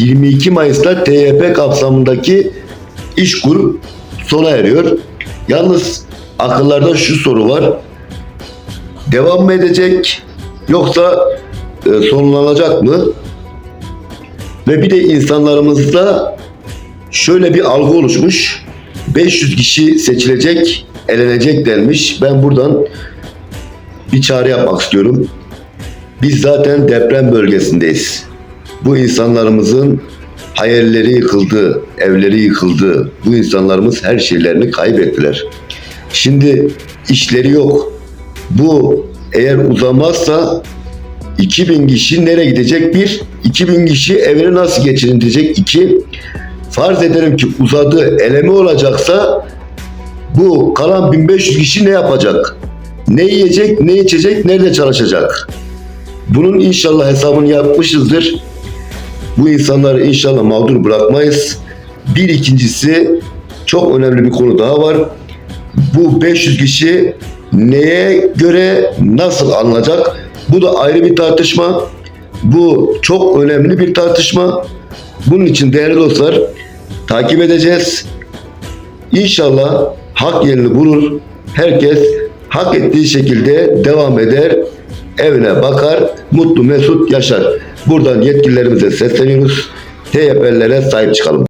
22 Mayıs'ta TYP kapsamındaki iş kur sona eriyor. Yalnız akıllarda şu soru var. Devam mı edecek yoksa e, sonlanacak mı? Ve bir de insanlarımızda şöyle bir algı oluşmuş. 500 kişi seçilecek, elenecek denmiş. Ben buradan bir çağrı yapmak istiyorum. Biz zaten deprem bölgesindeyiz. Bu insanlarımızın hayalleri yıkıldı, evleri yıkıldı. Bu insanlarımız her şeylerini kaybettiler. Şimdi işleri yok. Bu eğer uzamazsa 2000 kişi nereye gidecek? Bir, 2000 kişi evini nasıl geçindirecek? İki, farz edelim ki uzadı, eleme olacaksa bu kalan 1500 kişi ne yapacak? Ne yiyecek, ne içecek, nerede çalışacak? Bunun inşallah hesabını yapmışızdır. Bu insanları inşallah mağdur bırakmayız. Bir ikincisi çok önemli bir konu daha var. Bu 500 kişi neye göre nasıl alınacak? Bu da ayrı bir tartışma. Bu çok önemli bir tartışma. Bunun için değerli dostlar takip edeceğiz. İnşallah hak yerini bulur. Herkes hak ettiği şekilde devam eder. Evine bakar, mutlu mesut yaşar. Buradan yetkililerimize sesleniyoruz. TYP'lere sahip çıkalım.